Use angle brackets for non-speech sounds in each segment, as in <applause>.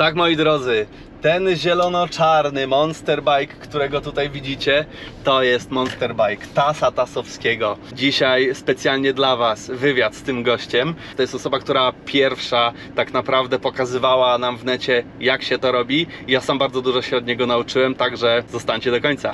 Tak, moi drodzy, ten zielono-czarny Monster Bike, którego tutaj widzicie, to jest Monster Bike Tasa Tasowskiego. Dzisiaj specjalnie dla Was wywiad z tym gościem. To jest osoba, która pierwsza tak naprawdę pokazywała nam w necie, jak się to robi. Ja sam bardzo dużo się od niego nauczyłem, także zostańcie do końca.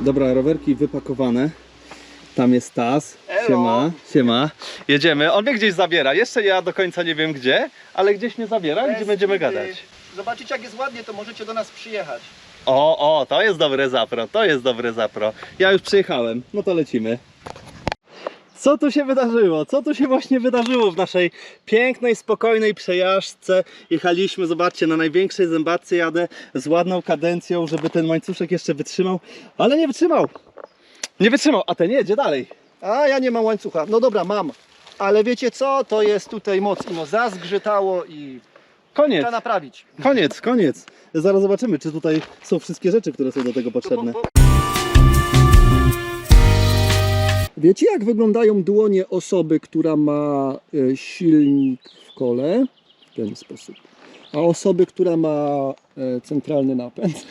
Dobra, rowerki wypakowane. Tam jest tas. Siema, siema. Jedziemy. On mnie gdzieś zabiera. Jeszcze ja do końca nie wiem gdzie, ale gdzieś mnie zabiera, gdzie będziemy gadać. Zobaczycie jak jest ładnie, to możecie do nas przyjechać. O, o, to jest dobre zapro, to jest dobre zapro. Ja już przyjechałem, no to lecimy. Co tu się wydarzyło? Co tu się właśnie wydarzyło w naszej pięknej, spokojnej przejażdżce? Jechaliśmy, zobaczcie, na największej zębatce jadę z ładną kadencją, żeby ten łańcuszek jeszcze wytrzymał, ale nie wytrzymał. Nie wytrzymał, a ten jedzie dalej. A ja nie mam łańcucha. No dobra, mam. Ale wiecie co? To jest tutaj moc. No zazgrzytało i Koniec, trzeba naprawić. koniec, koniec. Zaraz zobaczymy, czy tutaj są wszystkie rzeczy, które są do tego potrzebne. Wiecie jak wyglądają dłonie osoby, która ma e, silnik w kole? W ten sposób. A osoby, która ma e, centralny napęd. <laughs>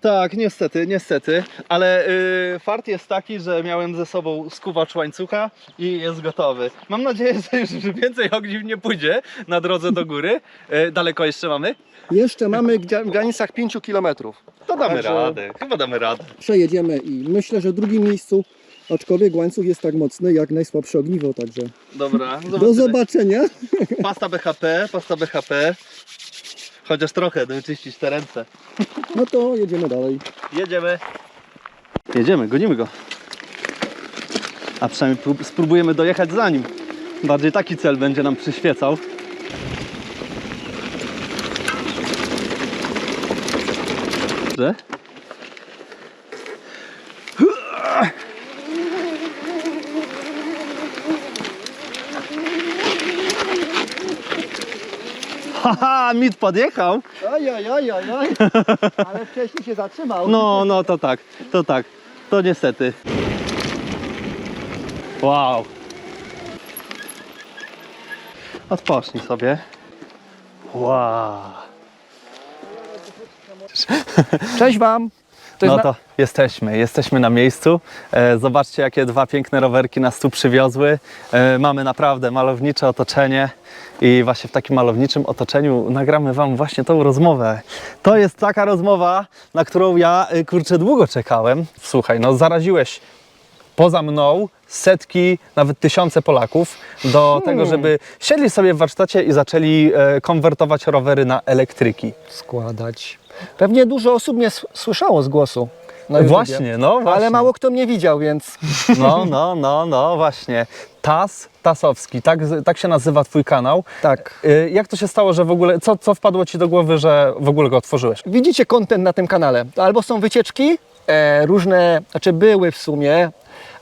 Tak, niestety, niestety, ale yy, fart jest taki, że miałem ze sobą skuwacz łańcucha i jest gotowy. Mam nadzieję, <laughs> że już więcej ogniw nie pójdzie na drodze do góry. Yy, daleko jeszcze mamy? Jeszcze mamy w granicach 5 km. To damy Także- radę, chyba damy radę. Przejedziemy i myślę, że w drugim miejscu, aczkolwiek łańcuch jest tak mocny jak najsłabsze ogniwo, także Dobra, do zobaczymy. zobaczenia. Pasta BHP, pasta BHP. Chociaż trochę, by czyścić te ręce. No to jedziemy dalej. Jedziemy. Jedziemy, gonimy go. A przynajmniej prób- spróbujemy dojechać za nim. Bardziej taki cel będzie nam przyświecał. Że? Haha, mit podjechał. Aj, aj, aj, aj, aj. Ale wcześniej się zatrzymał. No, no to tak, to tak. To niestety. Wow. Odpocznij sobie. Wow. Cześć Wam. To No na- to jesteśmy, jesteśmy na miejscu. E, zobaczcie, jakie dwa piękne rowerki nas tu przywiozły. E, mamy naprawdę malownicze otoczenie i właśnie w takim malowniczym otoczeniu nagramy Wam właśnie tą rozmowę. To jest taka rozmowa, na którą ja, y, kurczę, długo czekałem. Słuchaj, no zaraziłeś poza mną setki, nawet tysiące Polaków do tego, żeby siedli sobie w warsztacie i zaczęli e, konwertować rowery na elektryki. składać. Pewnie dużo osób mnie słyszało z głosu. Na YouTubie. Właśnie, no właśnie. Ale mało kto mnie widział, więc No, no, no, no, właśnie. Tas Tasowski, tak, tak się nazywa Twój kanał. tak. Y, Jak to się stało, że w ogóle, co, co wpadło Ci do głowy, że w ogóle go otworzyłeś? Widzicie content na tym kanale. Albo są wycieczki, e, różne, znaczy były w sumie,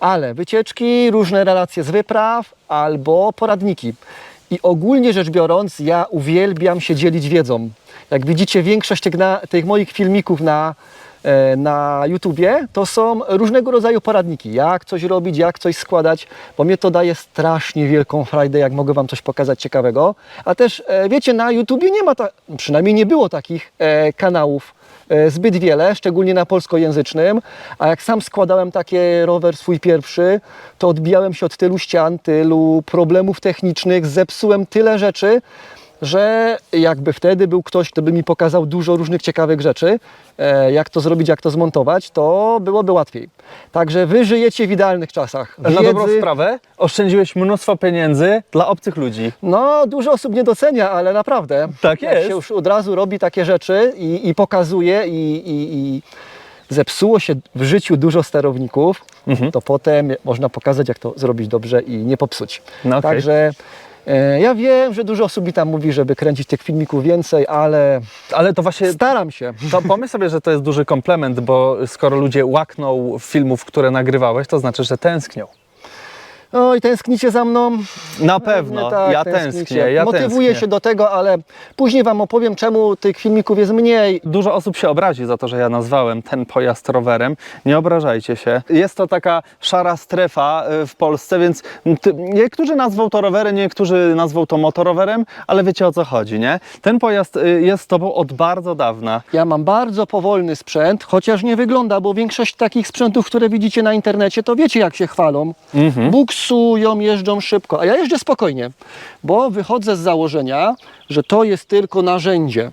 ale wycieczki, różne relacje z wypraw, albo poradniki. I ogólnie rzecz biorąc, ja uwielbiam się dzielić wiedzą. Jak widzicie, większość tych, na, tych moich filmików na, e, na YouTubie to są różnego rodzaju poradniki. Jak coś robić, jak coś składać, bo mnie to daje strasznie wielką frajdę, jak mogę Wam coś pokazać ciekawego. A też, e, wiecie, na YouTubie nie ma, ta, przynajmniej nie było takich e, kanałów zbyt wiele, szczególnie na polskojęzycznym, a jak sam składałem takie rower swój pierwszy, to odbijałem się od tylu ścian, tylu problemów technicznych, zepsułem tyle rzeczy, że jakby wtedy był ktoś, kto by mi pokazał dużo różnych ciekawych rzeczy, e, jak to zrobić, jak to zmontować, to byłoby łatwiej. Także wy żyjecie w idealnych czasach. Na dobrą Wiedzy- sprawę oszczędziłeś mnóstwo pieniędzy dla obcych ludzi. no, dużo osób nie docenia, ale naprawdę. Tak Jak jest. się już od razu robi takie rzeczy i, i pokazuje i, i, i zepsuło się w życiu dużo sterowników, Mhm. to potem można pokazać, jak to zrobić dobrze i nie popsuć. No okej. Także ja wiem, że dużo osób mi tam mówi, żeby kręcić tych filmików więcej, ale Ale to właśnie, staram się. to pomyśl sobie, że to jest duży komplement, bo skoro ludzie łakną filmów, które nagrywałeś, to znaczy, że tęsknią. Oj, tęsknicie za mną? Na pewno, tak, ja tęsknię, ja Motywuję tęsknię. się do tego, ale później Wam opowiem, czemu tych filmików jest mniej. Dużo osób się obrazi za to, że ja nazwałem ten pojazd rowerem. Nie obrażajcie się. Jest to taka szara strefa y, w Polsce, więc ty, niektórzy nazwą to rowerem, niektórzy nazwą to motorowerem, ale wiecie o co chodzi, nie? Ten pojazd y, jest z tobą od bardzo dawna. Ja mam bardzo powolny sprzęt, chociaż nie wygląda, bo większość takich sprzętów, które widzicie na internecie, to wiecie jak się chwalą. Buksują, jeżdżą szybko, a ja jeżdżę spokojnie, bo wychodzę z założenia, że to jest tylko narzędzie.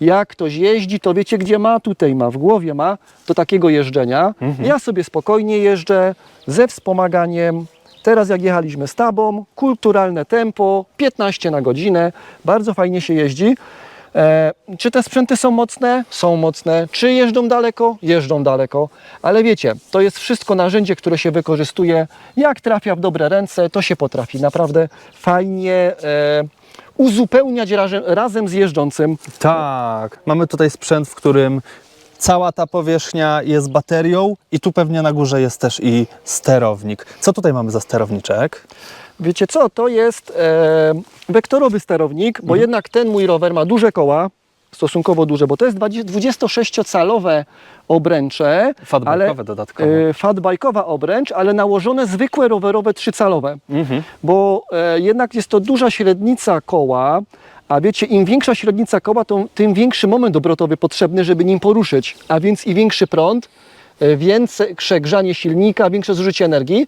Jak ktoś jeździ, to wiecie gdzie ma, tutaj ma, w głowie ma do takiego jeżdżenia. Ja sobie spokojnie jeżdżę ze wspomaganiem. Teraz jak jechaliśmy z tabą, kulturalne tempo, 15 na godzinę, bardzo fajnie się jeździ. E, czy te sprzęty są mocne? Są mocne. Czy jeżdżą daleko? Jeżdżą daleko. Ale wiecie, to jest wszystko narzędzie, które się wykorzystuje. Jak trafia w dobre ręce, to się potrafi naprawdę fajnie e, uzupełniać razem, razem z jeżdżącym. Tak. Mamy tutaj sprzęt, w którym cała ta powierzchnia jest baterią i tu pewnie na górze jest też i sterownik. Co tutaj mamy za sterowniczek? Wiecie co, to jest e, wektorowy sterownik, bo jednak ten mój rower ma duże koła, stosunkowo duże, bo to jest 20 26-calowe obręcze, Fatbike'owe ale, dodatkowo. E, fatbike'owa obręcz, ale nałożone zwykłe rowerowe 3-calowe, Mhm. bo e, jednak jest to duża średnica koła, a wiecie, im większa średnica koła, to tym większy moment obrotowy potrzebny, żeby nim poruszyć, a więc i większy prąd, e, większe grzanie silnika, większe zużycie energii.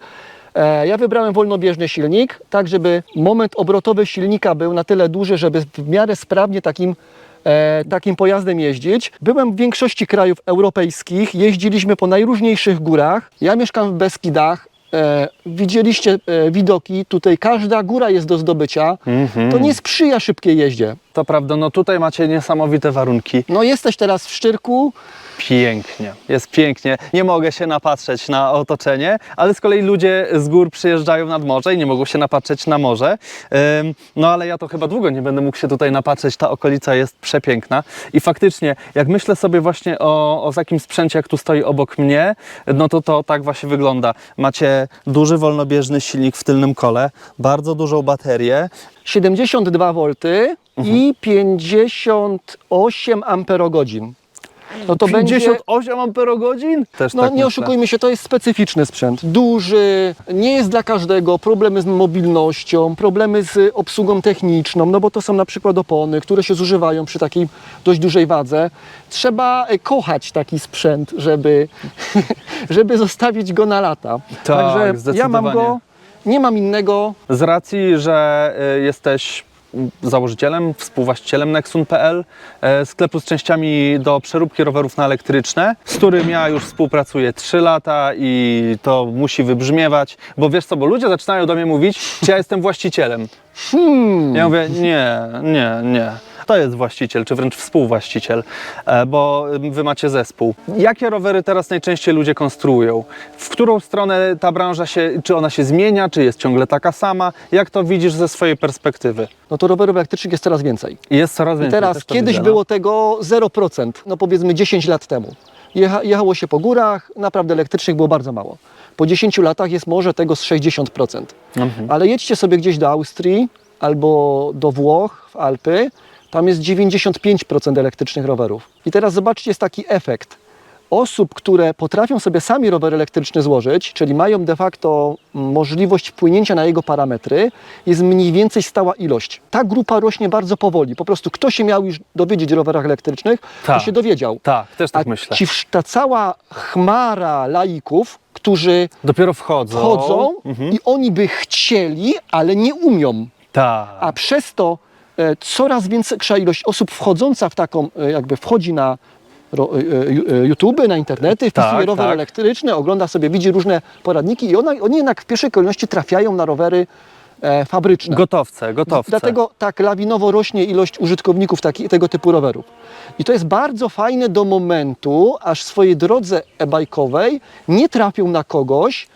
E, Ja wybrałem wolnobieżny silnik, tak żeby moment obrotowy silnika był na tyle duży, żeby w miarę sprawnie takim, e, takim pojazdem jeździć. Byłem w większości krajów europejskich, jeździliśmy po najróżniejszych górach. Ja mieszkam w Beskidach. E, widzieliście e, widoki, tutaj każda góra jest do zdobycia. Mhm. To nie sprzyja szybkiej jeździe. To prawda, no tutaj macie niesamowite warunki. No jesteś teraz w Szczyrku, Pięknie, jest pięknie. Nie mogę się napatrzeć na otoczenie, ale z kolei ludzie z gór przyjeżdżają nad morze i nie mogą się napatrzeć na morze. Ym, No ale ja to chyba długo nie będę mógł się tutaj napatrzeć. Ta okolica jest przepiękna i faktycznie, jak myślę sobie właśnie o, o takim sprzęcie, jak tu stoi obok mnie, no to to tak właśnie wygląda. Macie duży wolnobieżny silnik w tylnym kole, bardzo dużą baterię. 72 V i 58 amperogodzin. No to będzie 58 amperogodzin? Też No tak nie myślę. oszukujmy się, to jest specyficzny sprzęt. Duży, nie jest dla każdego, problemy z mobilnością, problemy z obsługą techniczną, no bo to są na przykład opony, które się zużywają przy takiej dość dużej wadze. Trzeba e, kochać taki sprzęt, żeby, <laughs> żeby zostawić go na lata. Tak, Także ja mam go, nie mam innego. Z racji, że y, jesteś założycielem, współwłaścicielem Nexun.pl, e, sklepu z częściami do przeróbki rowerów na elektryczne, z którym ja już współpracuję 3 lata i to musi wybrzmiewać, bo wiesz co, bo ludzie zaczynają do mnie mówić, czy ja jestem właścicielem. Hmm. Ja mówię, nie, nie, nie. To jest właściciel, czy wręcz współwłaściciel, e, bo wy macie zespół. Jakie rowery teraz najczęściej ludzie konstruują? W którą stronę ta branża się, czy ona się zmienia, czy jest ciągle taka sama? Jak to widzisz ze swojej perspektywy? No to rowerów elektrycznych jest coraz więcej. Jest coraz I więcej. teraz też to kiedyś widzę, było tego 0%, no powiedzmy 10 lat temu. Jecha, jechało się po górach, naprawdę elektrycznych było bardzo mało. Po 10 latach jest może tego z 60%. Mhm. Ale jedźcie sobie gdzieś do Austrii albo do Włoch, w Alpy, tam jest 95% elektrycznych rowerów. I teraz zobaczcie, jest taki efekt. Osób, które potrafią sobie sami rower elektryczny złożyć, czyli mają de facto możliwość wpłynięcia na jego parametry, jest mniej więcej stała ilość. Ta grupa rośnie bardzo powoli. Po prostu kto się miał już dowiedzieć o rowerach elektrycznych, Tak. to się dowiedział. Tak, też tak A myślę. ci, ta cała chmara laików, którzy Dopiero wchodzą. wchodzą Mhm. i oni by chcieli, ale nie umią. Tak. A przez to e, coraz większa ilość osób wchodząca w taką, e, jakby wchodzi na ro, e, e, e, YouTube, na internety, wpisuje Tak, rower tak. elektryczny, ogląda sobie, widzi różne poradniki i ona, oni jednak w pierwszej kolejności trafiają na rowery fabryczne. Gotowce, gotowce. Dlatego tak lawinowo rośnie ilość użytkowników taki, tego typu rowerów. I to jest bardzo fajne do momentu, aż w swojej drodze e-bajkowej nie trafią na kogoś,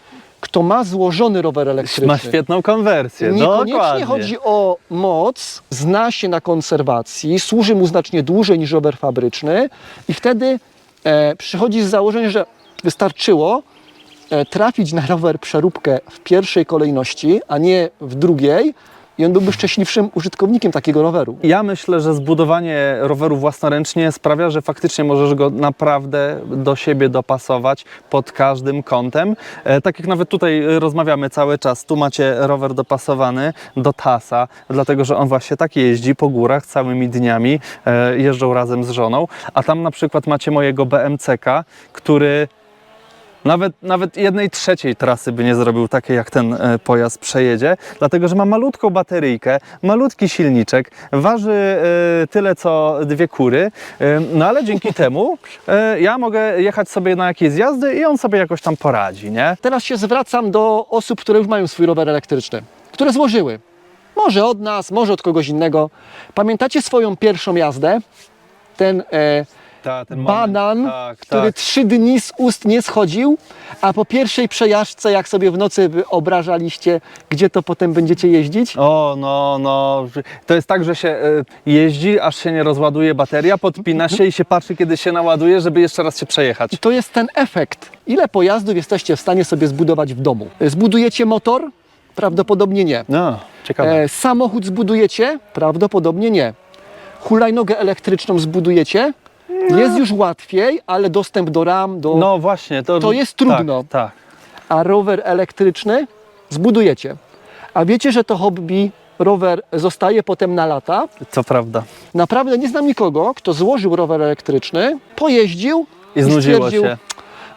kto ma złożony rower elektryczny. Ma świetną konwersję. Niekoniecznie Dokładnie. chodzi o moc, zna się na konserwacji, służy mu znacznie dłużej niż rower fabryczny i wtedy e, przychodzi z założenia, że wystarczyło e, trafić na rower przeróbkę w pierwszej kolejności, a nie w drugiej i on byłby szczęśliwszym użytkownikiem takiego roweru. Ja myślę, że zbudowanie roweru własnoręcznie sprawia, że faktycznie możesz go naprawdę do siebie dopasować pod każdym kątem. E, tak jak nawet tutaj e, rozmawiamy cały czas, tu macie rower dopasowany do tasa, dlatego że on właśnie tak jeździ po górach całymi dniami, e, jeżdżą razem z żoną, a tam na przykład macie mojego BMCK, który nawet, nawet jednej trzeciej trasy by nie zrobił takiej, jak ten e, pojazd przejedzie, dlatego że ma malutką bateryjkę, malutki silniczek, waży e, tyle co dwie kury, e, no ale dzięki <laughs> temu ja mogę jechać sobie na jakieś zjazdy i on sobie jakoś tam poradzi, nie? Teraz się zwracam do osób, które już mają swój rower elektryczny, które złożyły. Może od nas, może od kogoś innego. Pamiętacie swoją pierwszą jazdę? Ten e, Ta, ten banan, tak, który tak. trzy dni z ust nie schodził, a po pierwszej przejażdżce, jak sobie w nocy wyobrażaliście, gdzie to potem będziecie jeździć? O, no, no. To jest tak, że się e, jeździ, aż się nie rozładuje bateria, podpina się i się patrzy, kiedy się naładuje, żeby jeszcze raz się przejechać. I to jest ten efekt. Ile pojazdów jesteście w stanie sobie zbudować w domu? Zbudujecie motor? Prawdopodobnie nie. No, ciekawe. E, samochód zbudujecie? Prawdopodobnie nie. Hulajnogę elektryczną zbudujecie? Jest już łatwiej, ale dostęp do ram, do... No właśnie, to, to jest trudno. Tak, tak. a rower elektryczny zbudujecie. A wiecie, że to hobby rower zostaje potem na lata? co prawda. Naprawdę nie znam nikogo, kto złożył rower elektryczny, pojeździł I znudziło stwierdził, się.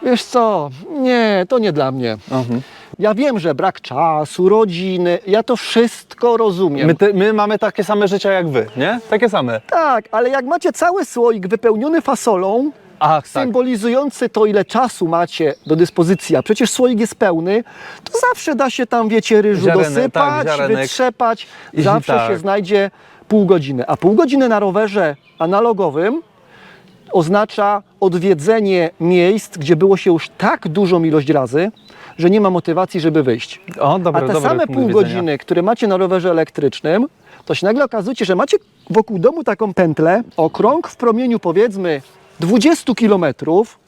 Wiesz co, nie, to nie dla mnie. Mhm. Ja wiem, że brak czasu, rodziny, ja to wszystko rozumiem. My, te, my mamy takie same życia jak wy, nie? Takie same. Tak, ale jak macie cały słoik wypełniony fasolą, Ach, tak. symbolizujący to, ile czasu macie do dyspozycji, a przecież słoik jest pełny, to zawsze da się tam, wiecie, ryżu Ziarenek, dosypać, tak, ziarenek. wytrzepać, I zawsze tak. się znajdzie pół godziny. A pół godziny na rowerze analogowym oznacza odwiedzenie miejsc, gdzie było się już tak dużą ilość razy, że nie ma motywacji, żeby wyjść. O, dobre, A te dobry same punkt pół widzenia. godziny, które macie na rowerze elektrycznym, to się nagle okazuje, że macie wokół domu taką pętlę, okrąg w promieniu powiedzmy 20 kilometrów,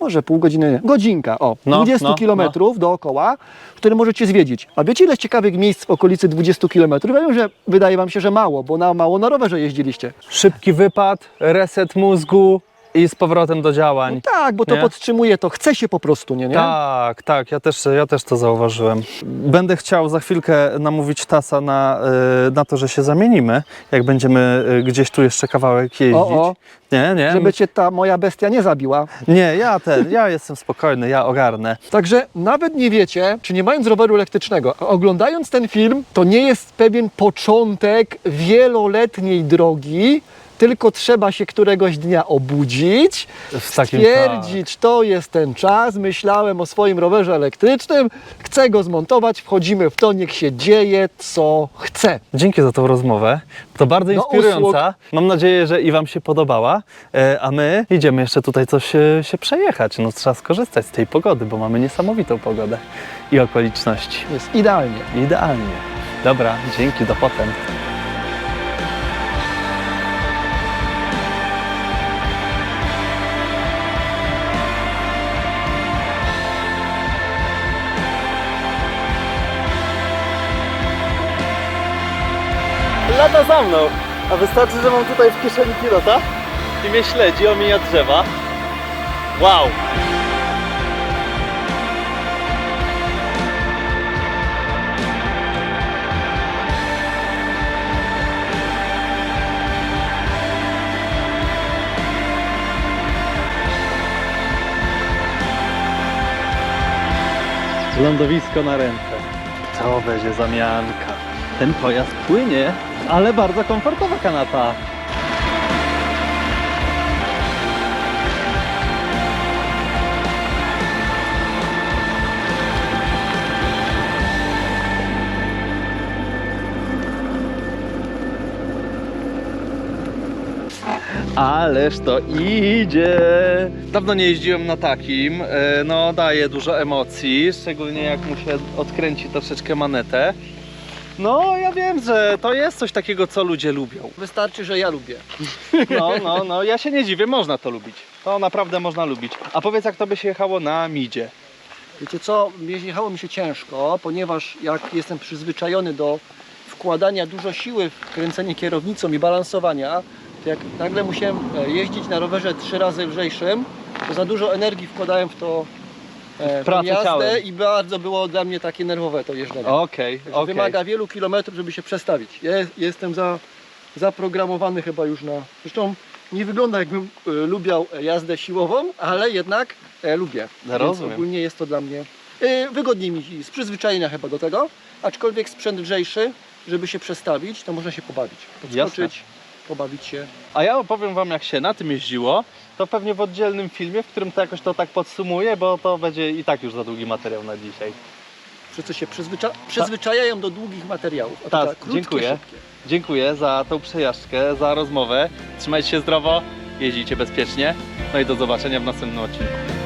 może pół godziny, nie, godzinka, o, No, 20 no, kilometrów dookoła, które możecie zwiedzić. A wiecie, ile jest ciekawych miejsc w okolicy 20 kilometrów? Ja wiem, że wydaje wam się, że mało, bo na mało na rowerze jeździliście. Szybki wypad, reset mózgu i z powrotem do działań. Tak, bo to Nie? podtrzymuje, to chce się po prostu, nie? nie? Tak, tak, ja też, ja też to zauważyłem. Będę chciał za chwilkę namówić Tasa na, y, na to, że się zamienimy, jak będziemy y, gdzieś tu jeszcze kawałek jeździć. O, o. Nie, nie, Żeby cię ta moja bestia nie zabiła. nie, ja ten, ja jestem spokojny, ja ogarnę. Także nawet nie wiecie, czy nie mając roweru elektrycznego, a oglądając ten film, to nie jest pewien początek wieloletniej drogi, tylko trzeba się któregoś dnia obudzić, W takim, stwierdzić, to jest ten czas, myślałem o swoim rowerze elektrycznym, chcę go zmontować, wchodzimy w to, niech się dzieje, co chce. Dzięki za tą rozmowę. To bardzo Do inspirująca. usług. Mam nadzieję, że i Wam się podobała. E, A my idziemy jeszcze tutaj coś e, się przejechać. No trzeba skorzystać z tej pogody, bo mamy niesamowitą pogodę i okoliczności. Jest idealnie. Idealnie. Dobra, dzięki, do potem. Lata za mną, a wystarczy, że mam tutaj w kieszeni pilota i mnie śledzi, omija drzewa. Wow! Lądowisko na ręce. To będzie zamianka. Ten pojazd płynie, ale bardzo komfortowa kanapa. Ależ to idzie! Dawno nie jeździłem na takim. e, No, daje dużo emocji, szczególnie jak mu się odkręci troszeczkę manetę. No, ja wiem, że to jest coś takiego, co ludzie lubią. Wystarczy, że ja lubię. No, no, no, ja się nie dziwię, można to lubić. To naprawdę można lubić. A powiedz, jak to by się jechało na midzie? Wiecie co, jechało mi się ciężko, ponieważ jak jestem przyzwyczajony do wkładania dużo siły w kręcenie kierownicą i balansowania, to jak nagle musiałem e, jeździć na rowerze trzy razy lżejszym, to za dużo energii wkładałem w to e, jazdę ciałem. i bardzo było dla mnie takie nerwowe to jeżdżenie. Okej, Także okej. Wymaga wielu kilometrów, żeby się przestawić. Ja jest- jestem za, zaprogramowany chyba już na... Zresztą nie wygląda jakbym e, lubiał jazdę siłową, ale jednak e, lubię. Więc Rozumiem. ogólnie jest to dla mnie e, wygodniej mi z przyzwyczajenia chyba do tego, aczkolwiek sprzęt lżejszy, żeby się przestawić, to można się pobawić. Podskoczyć, pobawić się. A ja opowiem wam jak się na tym jeździło, to pewnie w oddzielnym filmie, w którym to jakoś to tak podsumuję, bo to będzie i tak już za długi materiał na dzisiaj. Wszyscy się przyzwycza przyzwyczajają do długich materiałów. a Tak, krótkie, dziękuję. szybkie. Dziękuję za tą przejażdżkę, za rozmowę. Trzymajcie się zdrowo, jeździcie bezpiecznie. No i do zobaczenia w następnym odcinku.